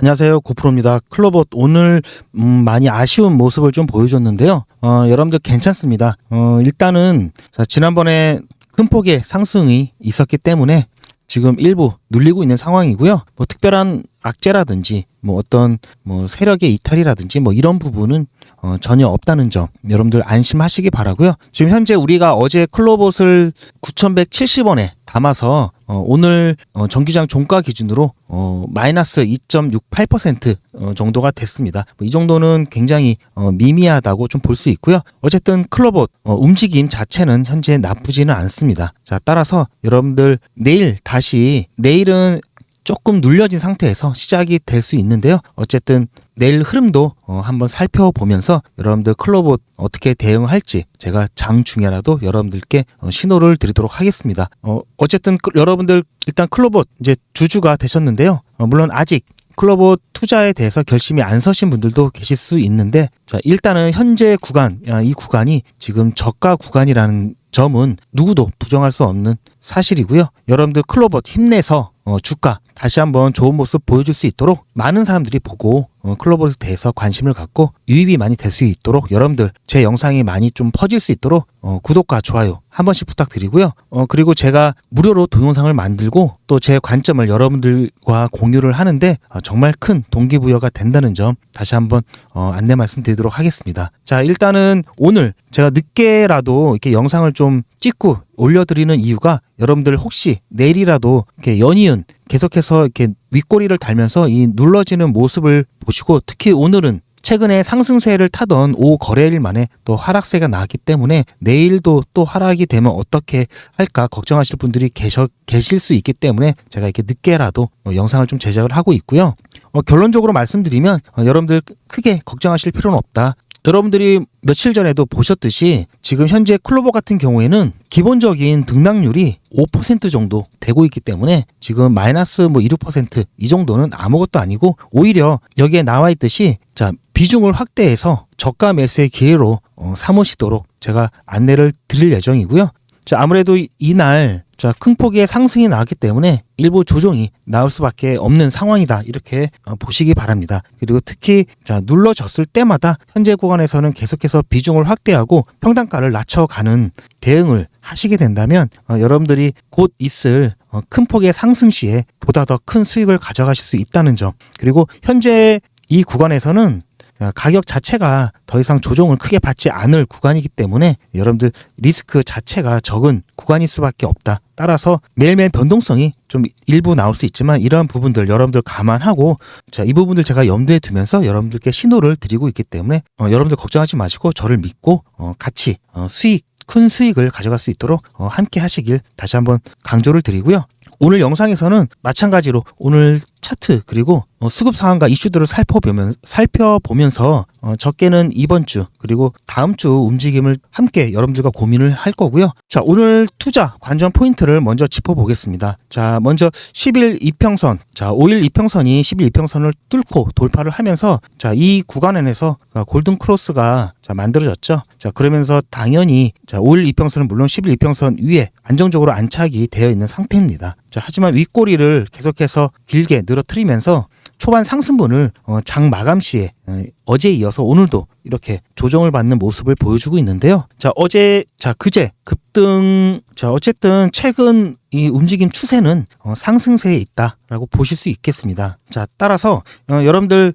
안녕하세요. 고프로입니다. 클로봇 오늘 음, 많이 아쉬운 모습을 좀 보여줬는데요. 어, 여러분들 괜찮습니다. 어, 일단은 자, 지난번에 큰 폭의 상승이 있었기 때문에 지금 일부 눌리고 있는 상황이고요. 뭐 특별한 악재라든지 뭐 어떤 뭐 세력의 이탈이라든지 뭐 이런 부분은 어, 전혀 없다는 점 여러분들 안심하시기 바라고요. 지금 현재 우리가 어제 클로봇을 9,170원에 담아서 어, 오늘 어, 정기장 종가 기준으로 어, 마이너스 2.68% 어, 정도가 됐습니다. 뭐 이 정도는 굉장히 어, 미미하다고 좀 볼 수 있고요. 어쨌든 클로봇 어, 움직임 자체는 현재 나쁘지는 않습니다. 자 따라서 여러분들 내일 다시 내일은 조금 눌려진 상태에서 시작이 될 수 있는데요. 어쨌든 내일 흐름도 어, 한번 살펴보면서 여러분들 클로봇 어떻게 대응할지 제가 장 중에라도 여러분들께 어, 신호를 드리도록 하겠습니다. 어, 어쨌든 그- 여러분들 일단 클로봇 이제 주주가 되셨는데요. 어, 물론 아직 클로봇 투자에 대해서 결심이 안 서신 분들도 계실 수 있는데 자 일단은 현재 구간 야, 이 구간이 지금 저가 구간이라는 점은 누구도 부정할 수 없는 사실이고요. 여러분들 클로봇 힘내서 어, 주가 다시 한번 좋은 모습 보여줄 수 있도록 많은 사람들이 보고 어, 클로봇에 대해서 관심을 갖고 유입이 많이 될 수 있도록 여러분들 제 영상이 많이 좀 퍼질 수 있도록 어, 구독과 좋아요 한 번씩 부탁드리고요. 어, 그리고 제가 무료로 동영상을 만들고 또 제 관점을 여러분들과 공유를 하는데 어, 정말 큰 동기부여가 된다는 점 다시 한번 어, 안내 말씀드리도록 하겠습니다. 자 일단은 오늘 제가 늦게라도 이렇게 영상을 좀 찍고 올려드리는 이유가 여러분들 혹시 내일이라도 이렇게 연이은 계속해서 이렇게 윗꼬리를 달면서 이 눌러지는 모습을 보시고 특히 오늘은 최근에 상승세를 타던 5 거래일 만에 또 하락세가 나왔기 때문에 내일도 또 하락이 되면 어떻게 할까 걱정하실 분들이 계셔, 계실 수 있기 때문에 제가 이렇게 늦게라도 어, 영상을 좀 제작을 하고 있고요. 어, 결론적으로 말씀드리면 어, 여러분들 크게 걱정하실 필요는 없다. 여러분들이 며칠 전에도 보셨듯이 지금 현재 클로버 같은 경우에는 기본적인 등락률이 5% 정도 되고 있기 때문에 지금 마이너스 뭐 2, 6%이 정도는 아무것도 아니고 오히려 여기에 나와 있듯이 자 비중을 확대해서 저가 매수의 기회로 어, 삼으시도록 제가 안내를 드릴 예정이고요. 자 아무래도 이- 이날 자 큰 폭의 상승이 나왔기 때문에 일부 조정이 나올 수밖에 없는 상황이다 이렇게 어, 보시기 바랍니다. 그리고 특히 자 눌러졌을 때마다 현재 구간에서는 계속해서 비중을 확대하고 평단가를 낮춰가는 대응을 하시게 된다면 어, 여러분들이 곧 있을 어, 큰 폭의 상승 시에 보다 더 큰 수익을 가져가실 수 있다는 점 그리고 현재 이 구간에서는 어, 가격 자체가 더 이상 조정을 크게 받지 않을 구간이기 때문에 여러분들 리스크 자체가 적은 구간일 수밖에 없다. 따라서 매일매일 변동성이 좀 일부 나올 수 있지만 이러한 부분들 여러분들 감안하고 자, 이 부분들 제가 염두에 두면서 여러분들께 신호를 드리고 있기 때문에 어, 여러분들 걱정하지 마시고 저를 믿고 어, 같이 어, 수익 큰 수익을 가져갈 수 있도록 어, 함께 하시길 다시 한번 강조를 드리고요. 오늘 영상에서는 마찬가지로 오늘 차트 그리고 어, 수급 상황과 이슈들을 살펴보면 살펴보면서 어, 적게는 이번 주 그리고 다음 주 움직임을 함께 여러분들과 고민을 할 거고요. 자 오늘 투자 관전 포인트를 먼저 짚어보겠습니다. 자 먼저 10일 이평선, 자 5일 이평선이 10일 이평선을 뚫고 돌파를 하면서 자이 구간 안에서 아, 골든 크로스가 자 만들어졌죠. 자 그러면서 당연히 자 5일 이평선은 물론 10일 이평선 위에 안정적으로 안착이 되어 있는 상태입니다. 자 하지만 윗꼬리를 계속해서 길게 늘어 뜨리면서 초반 상승분을 어, 장 마감 시에 어, 어제 이어서 오늘도 이렇게 조정을 받는 모습을 보여주고 있는데요. 자 어제 자 그제 급등 자 어쨌든 최근 이 움직임 추세는 어, 상승세에 있다라고 보실 수 있겠습니다. 자 따라서 어, 여러분들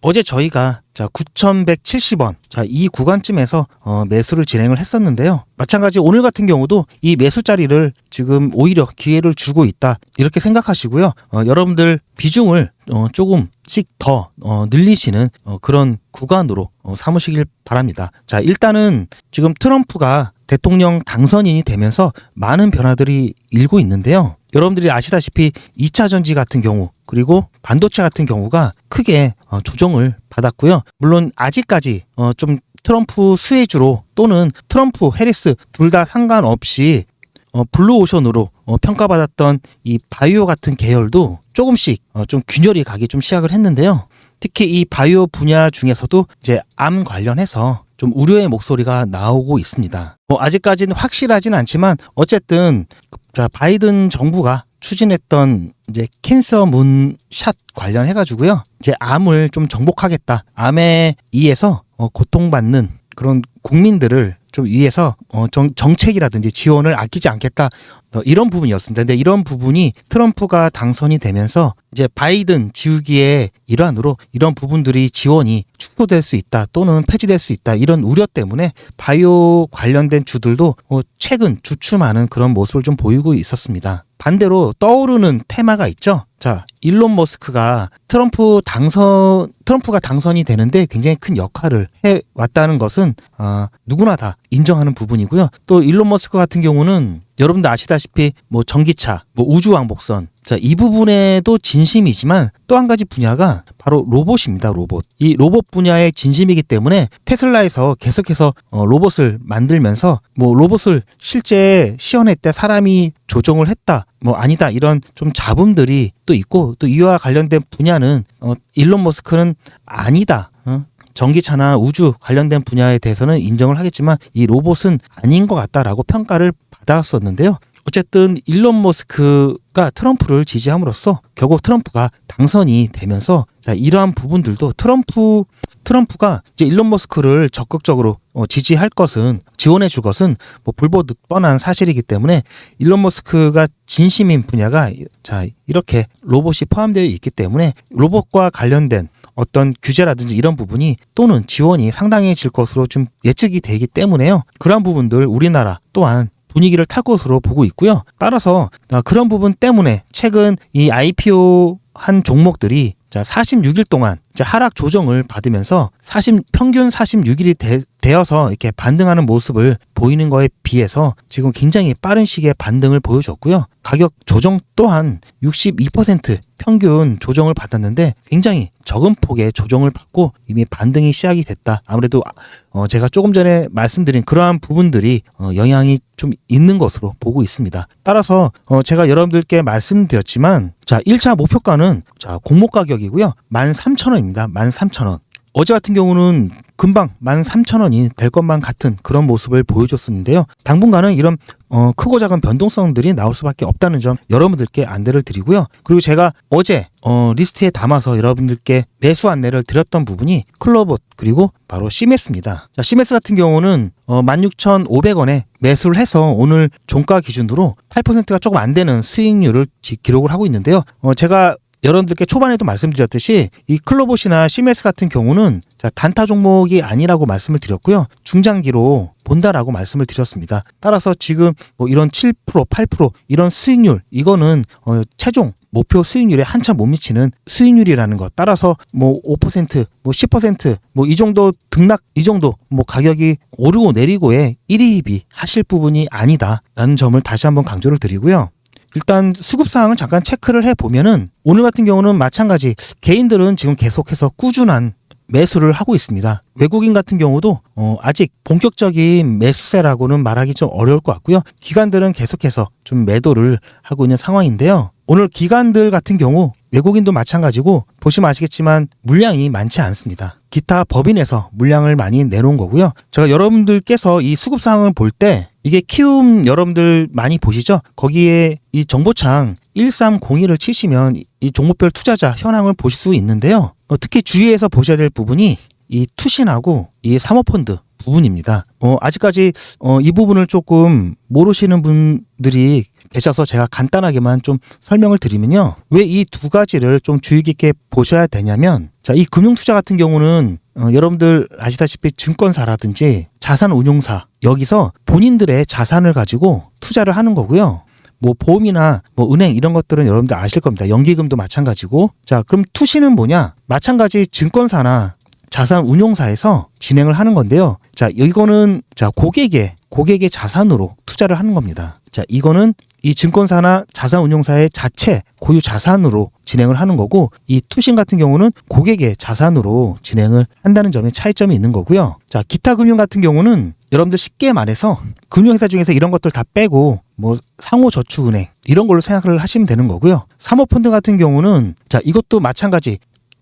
어제 저희가 자 9,170원 자 이 구간쯤에서 어, 매수를 진행을 했었는데요. 마찬가지 오늘 같은 경우도 이 매수 자리를 지금 오히려 기회를 주고 있다 이렇게 생각하시고요. 어, 여러분들 비중을 어, 조금씩 더 어, 늘리시는 어, 그런 구간으로 어, 삼으시길 바랍니다. 자 일단은 지금 트럼프가 대통령 당선인이 되면서 많은 변화들이 일고 있는데요. 여러분들이 아시다시피 2차 전지 같은 경우 그리고 반도체 같은 경우가 크게 어, 조정을 받았고요. 물론 아직까지 어, 좀 트럼프 수혜주로 또는 트럼프 해리스 둘 다 상관없이 어, 블루오션으로 어, 평가받았던 이 바이오 같은 계열도 조금씩 어, 좀 균열이 가기 좀 시작을 했는데요. 특히 이 바이오 분야 중에서도 이제 암 관련해서 좀 우려의 목소리가 나오고 있습니다. 뭐 아직까지는 확실하진 않지만 어쨌든 자 바이든 정부가 추진했던 이제 캔서 문샷 관련해 가지고요. 이제 암을 좀 정복하겠다. 암에 의해서 어, 고통받는 그런 국민들을 좀 위해서 어, 정, 정책이라든지 지원을 아끼지 않겠다 어, 이런 부분이었습니다. 근데 이런 부분이 트럼프가 당선이 되면서 이제 바이든 지우기의 일환으로 이런 부분들이 지원이 축소될 수 있다 또는 폐지될 수 있다 이런 우려 때문에 바이오 관련된 주들도 어, 최근 주춤하는 그런 모습을 좀 보이고 있었습니다. 반대로 떠오르는 테마가 있죠. 자, 일론 머스크가 트럼프 당선 트럼프가 당선이 되는데 굉장히 큰 역할을 해 왔다는 것은 아, 누구나 다 인정하는 부분이고요. 또 일론 머스크 같은 경우는 여러분도 아시다시피 뭐 전기차, 뭐 우주 왕복선 자, 이 부분에도 진심이지만 또 한 가지 분야가 바로 로봇입니다. 로봇. 이 로봇 분야의 진심이기 때문에 테슬라에서 계속해서 어, 로봇을 만들면서 뭐 로봇을 실제 시연회 때 사람이 조종을 했다. 뭐 아니다. 이런 좀 잡음들이 또 있고 또 이와 관련된 분야는 어, 일론 머스크는 아니다. 어? 전기차나 우주 관련된 분야에 대해서는 인정을 하겠지만 이 로봇은 아닌 것 같다라고 평가를 받았었는데요. 어쨌든 일론 머스크가 트럼프를 지지함으로써 결국 트럼프가 당선이 되면서 자 이러한 부분들도 트럼프 트럼프가 이제 일론 머스크를 적극적으로 어, 지지할 것은 지원해 줄 것은 뭐 불보듯 뻔한 사실이기 때문에 일론 머스크가 진심인 분야가 자 이렇게 로봇이 포함되어 있기 때문에 로봇과 관련된 어떤 규제라든지 이런 부분이 또는 지원이 상당해질 것으로 좀 예측이 되기 때문에요. 그러한 부분들 우리나라 또한 분위기를 탈 것으로 보고 있고요. 따라서 아, 그런 부분 때문에 최근 이 IPO 한 종목들이 자 46일 동안 자 하락 조정을 받으면서 40 평균 46일이 되, 되어서 이렇게 반등하는 모습을 보이는 거에 비해서 지금 굉장히 빠른 시기에 반등을 보여줬고요. 가격 조정 또한 62% 평균 조정을 받았는데 굉장히 적은 폭의 조정을 받고 이미 반등이 시작이 됐다. 아무래도 어 제가 조금 전에 말씀드린 그러한 부분들이 어 영향이 좀 있는 것으로 보고 있습니다. 따라서 어 제가 여러분들께 말씀드렸지만 자 1차 목표가는 자 공모 가격이고요. 13,000원입니다. 13,000원. 어제 같은 경우는 금방 13,000원이 될 것만 같은 그런 모습을 보여줬었는데요. 당분간은 이런 어, 크고 작은 변동성들이 나올 수밖에 없다는 점 여러분들께 안내를 드리고요. 그리고 제가 어제 어, 리스트에 담아서 여러분들께 매수 안내를 드렸던 부분이 클로봇 그리고 바로 시메스입니다. 자, 시메스 같은 경우는 어, 16,500원에 매수를 해서 오늘 종가 기준으로 8%가 조금 안 되는 수익률을 지- 기록을 하고 있는데요. 어, 제가 여러분들께 초반에도 말씀드렸듯이 이 클로봇이나 시메스 같은 경우는 자, 단타 종목이 아니라고 말씀을 드렸고요. 중장기로 본다라고 말씀을 드렸습니다. 따라서 지금 뭐 이런 7%, 8% 이런 수익률 이거는 어, 최종 목표 수익률에 한참 못 미치는 수익률이라는 것. 따라서 뭐 5%, 뭐 10%, 뭐 이 정도 등락, 이 정도 뭐 가격이 오르고 내리고의 1위입이 하실 부분이 아니다라는 점을 다시 한번 강조를 드리고요. 일단 수급 상황을 잠깐 체크를 해 보면은 오늘 같은 경우는 마찬가지 개인들은 지금 계속해서 꾸준한 매수를 하고 있습니다. 외국인 같은 경우도 어, 아직 본격적인 매수세라고는 말하기 좀 어려울 것 같고요. 기관들은 계속해서 좀 매도를 하고 있는 상황인데요. 오늘 기관들 같은 경우 외국인도 마찬가지고 보시면 아시겠지만 물량이 많지 않습니다. 기타 법인에서 물량을 많이 내놓은 거고요. 제가 여러분들께서 이 수급 상황을 볼 때 이게 키움 여러분들 많이 보시죠? 거기에 이 정보창 1301을 치시면 이 종목별 투자자 현황을 보실 수 있는데요. 어, 특히 주의해서 보셔야 될 부분이 이 투신하고 이 사모펀드 부분입니다. 어, 아직까지 어, 이 부분을 조금 모르시는 분들이 계셔서 제가 간단하게만 좀 설명을 드리면요. 왜 이 두 가지를 좀 주의 깊게 보셔야 되냐면, 자, 이 금융 투자 같은 경우는 어, 여러분들 아시다시피 증권사라든지 자산 운용사, 여기서 본인들의 자산을 가지고 투자를 하는 거고요. 뭐 보험이나 뭐 은행 이런 것들은 여러분들 아실 겁니다. 연기금도 마찬가지고. 자, 그럼 투시는 뭐냐? 마찬가지 증권사나 자산 운용사에서 진행을 하는 건데요. 자, 이거는 자, 고객의 고객의 자산으로 투자를 하는 겁니다. 자, 이거는 이 증권사나 자산 운용사의 자체 고유 자산으로 진행을 하는 거고 이 투신 같은 경우는 고객의 자산으로 진행을 한다는 점에 차이점이 있는 거고요. 자, 기타 금융 같은 경우는 여러분들 쉽게 말해서 금융회사 중에서 이런 것들 다 빼고 뭐 상호저축은행 이런 걸로 생각을 하시면 되는 거고요. 사모펀드 같은 경우는 자, 이것도 마찬가지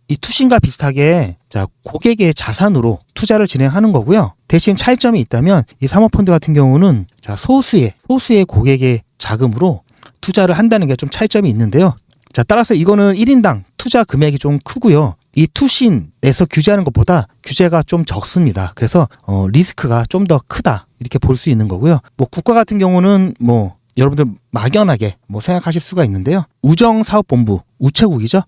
이 투신과 비슷하게 자 고객의 자산으로 투자를 진행하는 거고요. 대신 차이점이 있다면 이 사모펀드 같은 경우는 자 소수의 소수의 고객의 자금으로 투자를 한다는 게 좀 차이점이 있는데요. 자, 따라서 이거는 1인당 투자 금액이 좀 크고요. 이 투신에서 규제하는 것보다 규제가 좀 적습니다. 그래서 어, 리스크가 좀 더 크다 이렇게 볼 수 있는 거고요. 뭐 국가 같은 경우는 뭐 여러분들 막연하게 뭐 생각하실 수가 있는데요. 우정사업본부 우체국이죠.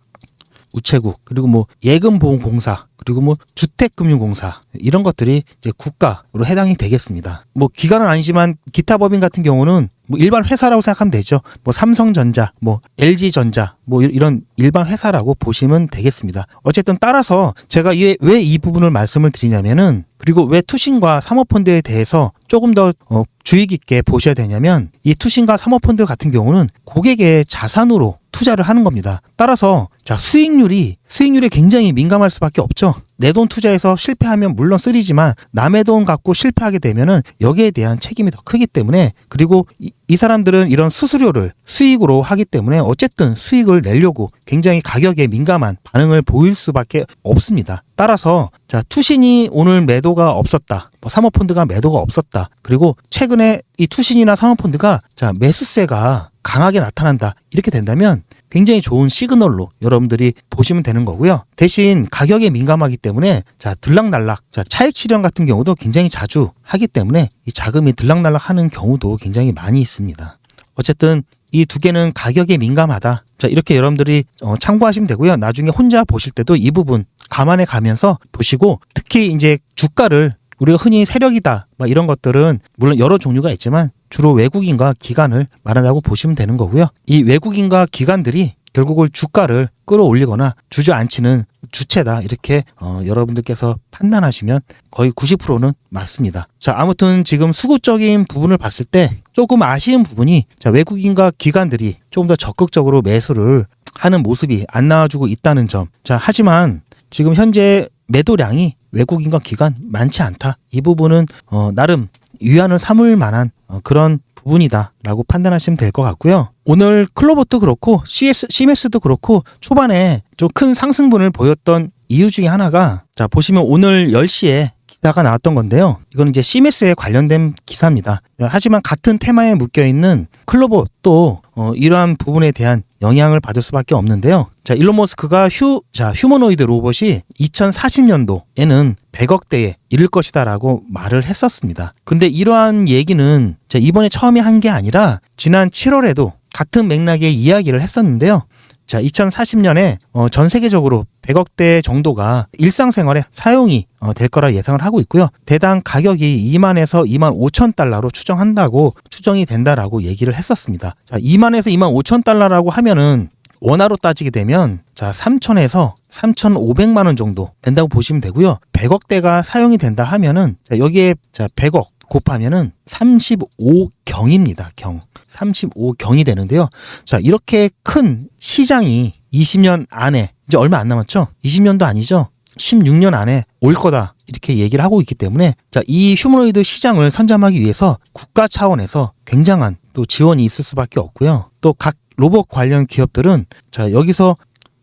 우체국 그리고 뭐 예금보험공사 그리고 뭐 주택금융공사 이런 것들이 이제 국가로 해당이 되겠습니다. 뭐 기관은 아니지만 기타 법인 같은 경우는 뭐 일반 회사라고 생각하면 되죠. 뭐 삼성전자, 뭐 LG전자, 뭐 이- 이런 일반 회사라고 보시면 되겠습니다. 어쨌든 따라서 제가 왜 이 부분을 말씀을 드리냐면은 그리고 왜 투신과 사모펀드에 대해서 조금 더 어, 주의 깊게 보셔야 되냐면 이 투신과 사모펀드 같은 경우는 고객의 자산으로 투자를 하는 겁니다. 따라서 자 수익률이 수익률에 굉장히 민감할 수밖에 없죠. 내 돈 투자해서 실패하면 물론 쓰리지만 남의 돈 갖고 실패하게 되면은 여기에 대한 책임이 더 크기 때문에 그리고 이, 이 사람들은 이런 수수료를 수익으로 하기 때문에 어쨌든 수익을 내려고 굉장히 가격에 민감한 반응을 보일 수밖에 없습니다. 따라서 자 투신이 오늘 매도가 없었다. 뭐 사모펀드가 매도가 없었다. 그리고 최근에 이 투신이나 사모펀드가 자 매수세가 강하게 나타난다. 이렇게 된다면 굉장히 좋은 시그널로 여러분들이 보시면 되는 거고요. 대신 가격에 민감하기 때문에 자 들락날락, 자 차익 실현 같은 경우도 굉장히 자주 하기 때문에 이 자금이 들락날락 하는 경우도 굉장히 많이 있습니다. 어쨌든 이 두 개는 가격에 민감하다. 자 이렇게 여러분들이 어, 참고하시면 되고요. 나중에 혼자 보실 때도 이 부분 감안해 가면서 보시고 특히 이제 주가를 우리가 흔히 세력이다 막 이런 것들은 물론 여러 종류가 있지만 주로 외국인과 기관을 말한다고 보시면 되는 거고요. 이 외국인과 기관들이 결국은 주가를 끌어올리거나 주저앉히는 주체다 이렇게 어, 여러분들께서 판단하시면 거의 90%는 맞습니다. 자 아무튼 지금 수급적인 부분을 봤을 때 조금 아쉬운 부분이 자 외국인과 기관들이 조금 더 적극적으로 매수를 하는 모습이 안 나와주고 있다는 점. 자 하지만 지금 현재 매도량이 외국인과 기관 많지 않다. 이 부분은 어, 나름 위안을 삼을 만한 어, 그런 부분이다라고 판단하시면 될 것 같고요. 오늘 클로버도 그렇고 CS, CMS도 그렇고 초반에 좀 큰 상승분을 보였던 이유 중에 하나가 자 보시면 오늘 10시에 기사가 나왔던 건데요. 이건 이제 CMS에 관련된 기사입니다. 하지만 같은 테마에 묶여 있는 클로버도 어, 이러한 부분에 대한 영향을 받을 수밖에 없는데요. 자, 일론 머스크가 휴, 자, 휴머노이드 로봇이 2040년도에는 100억대에 이를 것이다라고 말을 했었습니다. 근데 이러한 얘기는 자, 이번에 처음에 한 게 아니라 지난 7월에도 같은 맥락의 이야기를 했었는데요. 자, 2040년에 어, 전 세계적으로 100억대 정도가 일상생활에 사용이 어, 될 거라 예상을 하고 있고요. 대당 가격이 2만에서 2만 5천 달러로 추정한다고 추정이 된다라고 얘기를 했었습니다. 자, 2만에서 2만 5천 달러라고 하면은 원화로 따지게 되면 자 3천에서 3,500만 원 정도 된다고 보시면 되고요. 100억대가 사용이 된다 하면은 자 여기에 자 100억 곱하면은 35 경입니다. 경. 35경이 되는데요. 자, 이렇게 큰 시장이 20년 안에 이제 얼마 안 남았죠? 20년도 아니죠? 16년 안에 올 거다. 이렇게 얘기를 하고 있기 때문에 자, 이 휴머노이드 시장을 선점하기 위해서 국가 차원에서 굉장한 또 지원이 있을 수밖에 없고요. 또 각 로봇 관련 기업들은 자, 여기서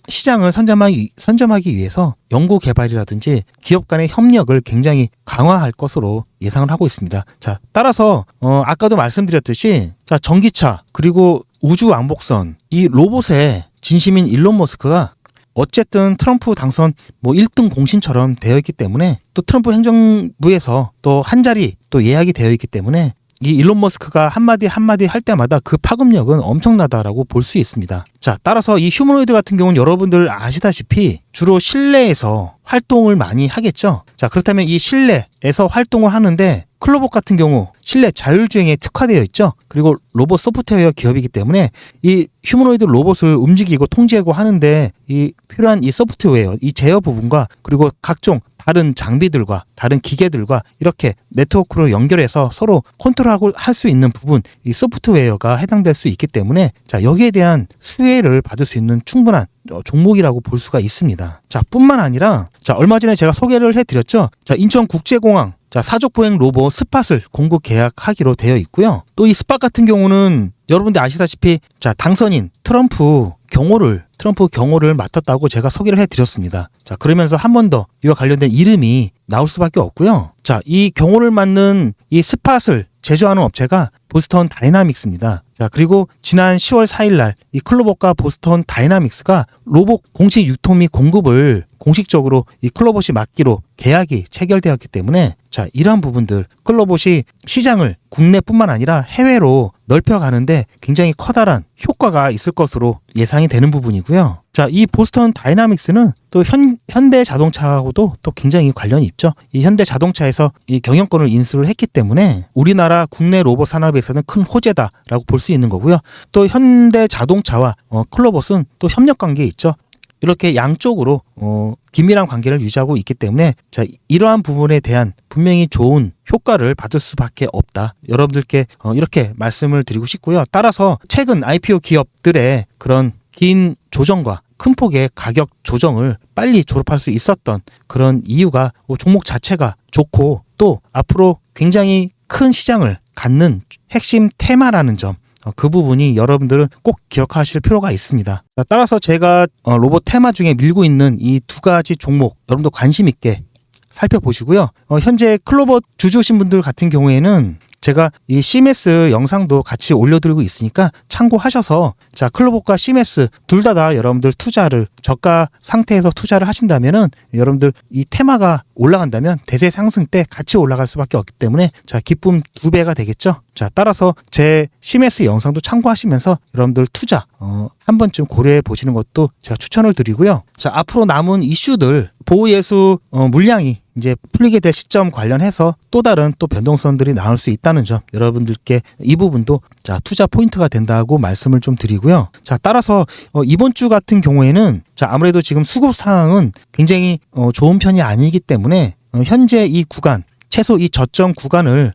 시장을 선점하기, 선점하기 위해서 연구 개발이라든지 기업 간의 협력을 굉장히 강화할 것으로 예상을 하고 있습니다. 자, 따라서 어, 아까도 말씀드렸듯이 자, 전기차 그리고 우주 왕복선 이 로봇의 진심인 일론 머스크가 어쨌든 트럼프 당선 뭐 1등 공신처럼 되어 있기 때문에 또 트럼프 행정부에서 또 한 자리 또 예약이 되어 있기 때문에 이 일론 머스크가 한마디 한마디 할 때마다 그 파급력은 엄청나다라고 볼 수 있습니다. 자, 따라서 이 휴머노이드 같은 경우는 여러분들 아시다시피 주로 실내에서 활동을 많이 하겠죠. 자, 그렇다면 이 실내에서 활동을 하는데 클로봇 같은 경우 실내 자율주행에 특화되어 있죠. 그리고 로봇 소프트웨어 기업이기 때문에 이 휴머노이드 로봇을 움직이고 통제하고 하는데 이 필요한 이 소프트웨어, 이 제어 부분과 그리고 각종 다른 장비들과 다른 기계들과 이렇게 네트워크로 연결해서 서로 컨트롤하고 할 수 있는 부분, 이 소프트웨어가 해당될 수 있기 때문에 자, 여기에 대한 수혜를 받을 수 있는 충분한 어, 종목이라고 볼 수가 있습니다. 자, 뿐만 아니라 자, 얼마 전에 제가 소개를 해 드렸죠. 자, 인천국제공항 자, 사족 보행 로봇 스팟을 공급 계약하기로 되어 있고요. 또 이 스팟 같은 경우는 여러분들 아시다시피 자, 당선인 트럼프 경호를 트럼프 경호를 맡았다고 제가 소개를 해 드렸습니다. 자, 그러면서 한 번 더 이와 관련된 이름이 나올 수밖에 없고요. 자, 이 경호를 맡는 이 스팟을 제조하는 업체가 보스턴 다이나믹스입니다. 자, 그리고 지난 10월 4일 날 이 클로봇과 보스턴 다이나믹스가 로봇 공식 유통 및 공급을 공식적으로 이 클로봇이 맡기로 계약이 체결되었기 때문에 자, 이러한 부분들 클로봇이 시장을 국내뿐만 아니라 해외로 넓혀가는데 굉장히 커다란 효과가 있을 것으로 예상이 되는 부분이고요. 자, 이 보스턴 다이나믹스는 또 현, 현대 자동차하고도 또 굉장히 관련이 있죠. 이 현대 자동차에서 이 경영권을 인수를 했기 때문에 우리나라 국내 로봇 산업에서는 큰 호재다라고 볼 수 있는 거고요. 또 현대 자동차와 어, 클로봇은 또 협력 관계에 있죠. 이렇게 양쪽으로 어, 긴밀한 관계를 유지하고 있기 때문에 자 이러한 부분에 대한 분명히 좋은 효과를 받을 수밖에 없다. 여러분들께 어, 이렇게 말씀을 드리고 싶고요. 따라서 최근 IPO 기업들의 그런 긴 조정과 큰 폭의 가격 조정을 빨리 졸업할 수 있었던 그런 이유가 어, 종목 자체가 좋고 또 앞으로 굉장히 큰 시장을 갖는 핵심 테마라는 점. 어, 그 부분이 여러분들은 꼭 기억하실 필요가 있습니다. 자, 따라서 제가 어, 로봇 테마 중에 밀고 있는 이 두 가지 종목 여러분도 관심 있게 살펴보시고요. 어, 현재 클로버 주주신 분들 같은 경우에는 제가 이 CMS 영상도 같이 올려드리고 있으니까 참고하셔서 자 클로봇과 CMS 둘 다 다 여러분들 투자를 저가 상태에서 투자를 하신다면은 여러분들 이 테마가 올라간다면 대세 상승 때 같이 올라갈 수밖에 없기 때문에 자 기쁨 두 배가 되겠죠. 자 따라서 제 CMS 영상도 참고하시면서 여러분들 투자 어, 한 번쯤 고려해 보시는 것도 제가 추천을 드리고요. 자 앞으로 남은 이슈들 보호 예수 어, 물량이 이제 풀리게 될 시점 관련해서 또 다른 또 변동성들이 나올 수 있다는 점 여러분들께 이 부분도 자 투자 포인트가 된다고 말씀을 좀 드리고요. 자 따라서 어, 이번 주 같은 경우에는 자 아무래도 지금 수급 상황은 굉장히 어, 좋은 편이 아니기 때문에 어, 현재 이 구간 최소 이 저점 구간을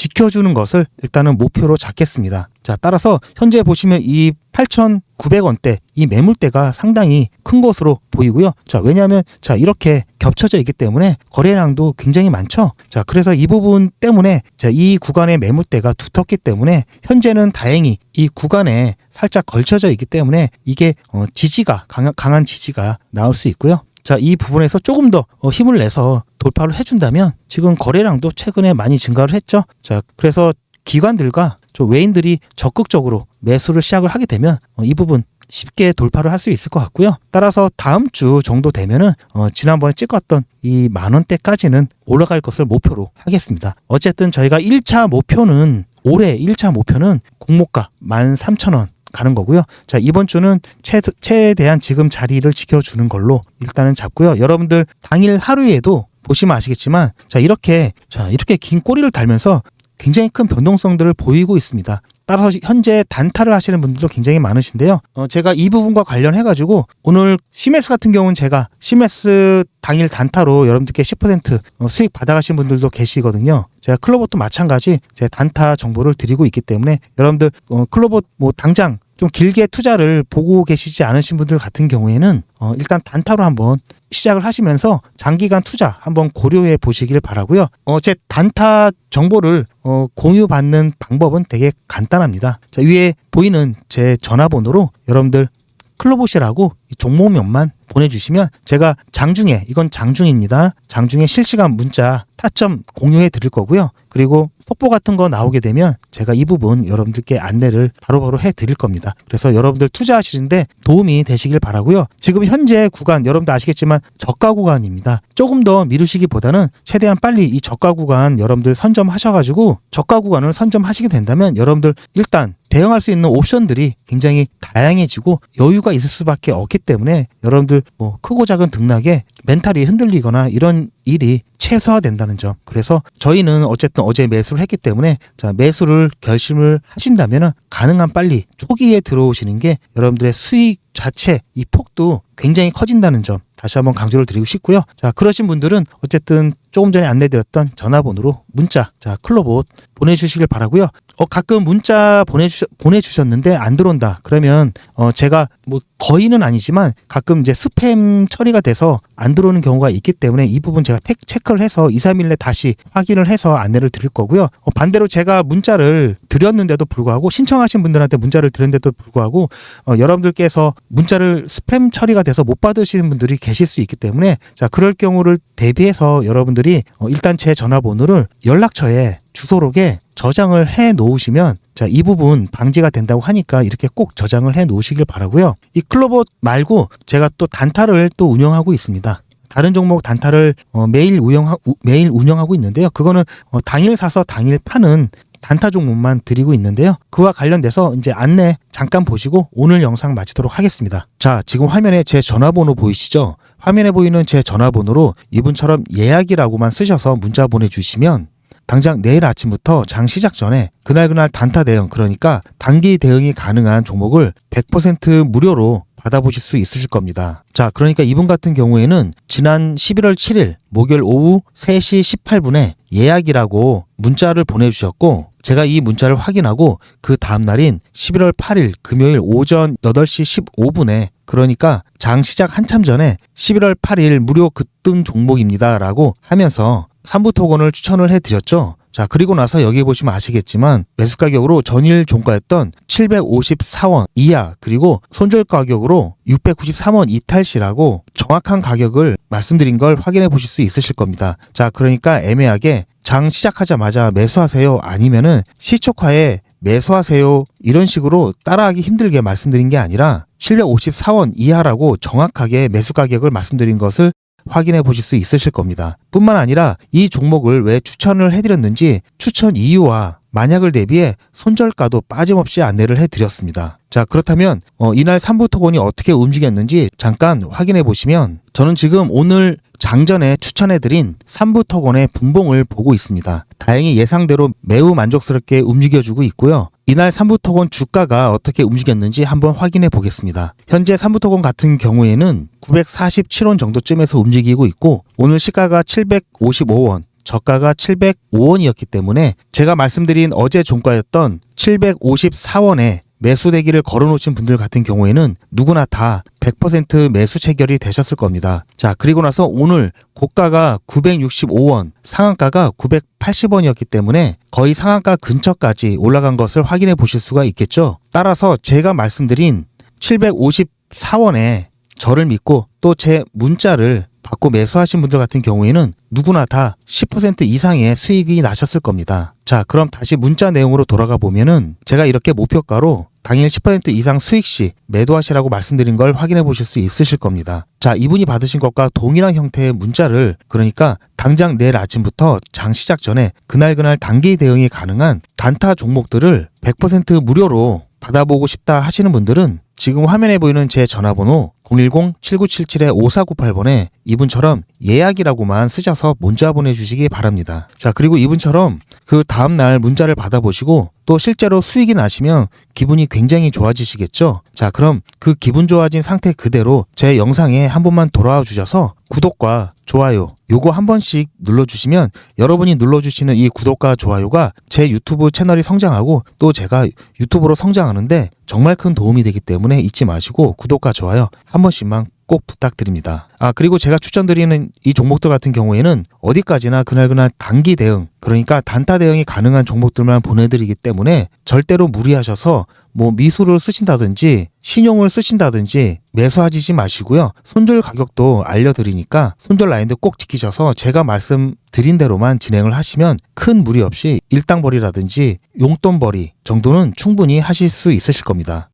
지켜주는 것을 일단은 목표로 잡겠습니다. 자, 따라서 현재 보시면 이 8,900원대 이 매물대가 상당히 큰 것으로 보이고요. 자, 왜냐하면 자, 이렇게 겹쳐져 있기 때문에 거래량도 굉장히 많죠. 자, 그래서 이 부분 때문에 자, 이 구간의 매물대가 두텁기 때문에 현재는 다행히 이 구간에 살짝 걸쳐져 있기 때문에 이게 어, 지지가 강한, 강한 지지가 나올 수 있고요. 자, 이 부분에서 조금 더 어, 힘을 내서 돌파를 해준다면 지금 거래량도 최근에 많이 증가를 했죠. 자, 그래서 기관들과 저 외인들이 적극적으로 매수를 시작을 하게 되면 어, 이 부분 쉽게 돌파를 할 수 있을 것 같고요. 따라서 다음 주 정도 되면은 어, 지난번에 찍었던 이 만 원대까지는 올라갈 것을 목표로 하겠습니다. 어쨌든 저희가 1차 목표는 올해 1차 목표는 공모가 13,000원 가는 거고요. 자, 이번 주는 최, 최대한 지금 자리를 지켜주는 걸로 일단은 잡고요. 여러분들 당일 하루에도 보시면 아시겠지만 자, 이렇게 자, 이렇게 긴 꼬리를 달면서 굉장히 큰 변동성들을 보이고 있습니다. 따라서 현재 단타를 하시는 분들도 굉장히 많으신데요. 어, 제가 이 부분과 관련해 가지고 오늘 CMS 같은 경우는 제가 CMS 당일 단타로 여러분들께 10% 어, 수익 받아가신 분들도 계시거든요. 제가 클로봇도 마찬가지 제 단타 정보를 드리고 있기 때문에 여러분들 어, 클로봇 뭐 당장 좀 길게 투자를 보고 계시지 않으신 분들 같은 경우에는 어, 일단 단타로 한번 시작을 하시면서 장기간 투자 한번 고려해 보시길 바라고요. 어, 제 단타 정보를 어, 공유받는 방법은 되게 간단합니다. 자, 위에 보이는 제 전화번호로 여러분들 클로봇이라고 이 종목명만 보내주시면 제가 장중에 이건 장중입니다. 장중에 실시간 문자 타점 공유해 드릴 거고요. 그리고 속보 같은 거 나오게 되면 제가 이 부분 여러분들께 안내를 바로바로 해 드릴 겁니다. 그래서 여러분들 투자하시는데 도움이 되시길 바라고요. 지금 현재 구간 여러분들 아시겠지만 저가 구간입니다. 조금 더 미루시기보다는 최대한 빨리 이 저가 구간 여러분들 선점하셔가지고 저가 구간을 선점하시게 된다면 여러분들 일단 대응할 수 있는 옵션들이 굉장히 다양해지고 여유가 있을 수밖에 없기 때문에 여러분들 뭐 크고 작은 등락에 멘탈이 흔들리거나 이런 일이 최소화된다는 점. 그래서 저희는 어쨌든 어제 매수를 했기 때문에 자, 매수를 결심을 하신다면 가능한 빨리 초기에 들어오시는 게 여러분들의 수익 자체 이 폭도 굉장히 커진다는 점 다시 한번 강조를 드리고 싶고요. 자, 그러신 분들은 어쨌든 조금 전에 안내드렸던 전화번호로 문자, 자, 클로봇 보내주시길 바라고요. 어, 가끔 문자 보내주, 보내주셨는데 안 들어온다. 그러면, 어, 제가 뭐 거의는 아니지만 가끔 이제 스팸 처리가 돼서 안 들어오는 경우가 있기 때문에 이 부분 제가 테, 체크를 해서 2, 3일 내 다시 확인을 해서 안내를 드릴 거고요. 어, 반대로 제가 문자를 드렸는데도 불구하고 신청하신 분들한테 문자를 드렸는데도 불구하고 어, 여러분들께서 문자를 스팸 처리가 돼서 못 받으시는 분들이 계실 수 있기 때문에 자, 그럴 경우를 대비해서 여러분들이 어, 일단 제 전화번호를 연락처에 주소록에 저장을 해 놓으시면 자, 이 부분 방지가 된다고 하니까 이렇게 꼭 저장을 해 놓으시길 바라고요. 이 클로버 말고 제가 또 단타를 또 운영하고 있습니다. 다른 종목 단타를 어, 매일 운영 매일 운영하고 있는데요. 그거는 어, 당일 사서 당일 파는 단타 종목만 드리고 있는데요. 그와 관련돼서 이제 안내 잠깐 보시고 오늘 영상 마치도록 하겠습니다. 자, 지금 화면에 제 전화번호 보이시죠? 화면에 보이는 제 전화번호로 이분처럼 예약이라고만 쓰셔서 문자 보내주시면 당장 내일 아침부터 장 시작 전에 그날그날 단타 대응 그러니까 단기 대응이 가능한 종목을 100% 무료로 받아보실 수 있으실 겁니다. 자, 그러니까 이분 같은 경우에는 지난 11월 7일 목요일 오후 3시 18분에 예약이라고 문자를 보내주셨고 제가 이 문자를 확인하고 그 다음 날인 11월 8일 금요일 오전 8시 15분에 그러니까 장 시작 한참 전에 11월 8일 무료 급등 종목입니다 라고 하면서 3부 토건을 추천을 해드렸죠. 자, 그리고 나서 여기 보시면 아시겠지만 매수 가격으로 전일 종가였던 754원 이하 그리고 손절 가격으로 693원 이탈시라고 정확한 가격을 말씀드린 걸 확인해 보실 수 있으실 겁니다. 자, 그러니까 애매하게 장 시작하자마자 매수하세요 아니면은 시초카에 매수하세요 이런 식으로 따라하기 힘들게 말씀드린 게 아니라 754원 이하라고 정확하게 매수 가격을 말씀드린 것을 확인해 보실 수 있으실 겁니다. 뿐만 아니라 이 종목을 왜 추천을 해드렸는지 추천 이유와 만약을 대비해 손절가도 빠짐없이 안내를 해드렸습니다. 자 그렇다면 어, 이날 3부 토건이 어떻게 움직였는지 잠깐 확인해 보시면 저는 지금 오늘 장전에 추천해드린 3부 토건의 분봉을 보고 있습니다. 다행히 예상대로 매우 만족스럽게 움직여주고 있고요. 이날 3부 토건 주가가 어떻게 움직였는지 한번 확인해 보겠습니다. 현재 3부 토건 같은 경우에는 947원 정도쯤에서 움직이고 있고 오늘 시가가 755원, 저가가 705원이었기 때문에 제가 말씀드린 어제 종가였던 754원에 매수 대기를 걸어놓으신 분들 같은 경우에는 누구나 다 100% 매수 체결이 되셨을 겁니다. 자, 그리고 나서 오늘 고가가 965원, 상한가가 980원이었기 때문에 거의 상한가 근처까지 올라간 것을 확인해 보실 수가 있겠죠. 따라서 제가 말씀드린 754원에 저를 믿고 또 제 문자를 받고 매수하신 분들 같은 경우에는 누구나 다 10% 이상의 수익이 나셨을 겁니다. 자, 그럼 다시 문자 내용으로 돌아가 보면은 제가 이렇게 목표가로 당일 10% 이상 수익 시 매도하시라고 말씀드린 걸 확인해 보실 수 있으실 겁니다. 자, 이분이 받으신 것과 동일한 형태의 문자를 그러니까 당장 내일 아침부터 장 시작 전에 그날그날 단기 대응이 가능한 단타 종목들을 100% 무료로 받아보고 싶다 하시는 분들은 지금 화면에 보이는 제 전화번호 010-7977-5498번에 이분처럼 예약이라고만 쓰셔서 문자 보내주시기 바랍니다. 자, 그리고 이분처럼 그 다음날 문자를 받아보시고 또 실제로 수익이 나시면 기분이 굉장히 좋아지시겠죠? 자, 그럼 그 기분 좋아진 상태 그대로 제 영상에 한 번만 돌아와 주셔서 구독과 좋아요 요거 한 번씩 눌러주시면 여러분이 눌러주시는 이 구독과 좋아요가 제 유튜브 채널이 성장하고 또 제가 유튜브로 성장하는데 정말 큰 도움이 되기 때문에 잊지 마시고 구독과 좋아요 한 번씩만 꼭 부탁드립니다. 아, 그리고 제가 추천드리는 이 종목들 같은 경우에는 어디까지나 그날그날 단기 대응, 그러니까 단타 대응이 가능한 종목들만 보내드리기 때문에 절대로 무리하셔서 뭐 미수를 쓰신다든지 신용을 쓰신다든지 매수하지 마시고요. 손절 가격도 알려드리니까 손절 라인도 꼭 지키셔서 제가 말씀드린 대로만 진행을 하시면 큰 무리 없이 일당벌이라든지 용돈벌이 정도는 충분히 하실 수 있으실 겁니다.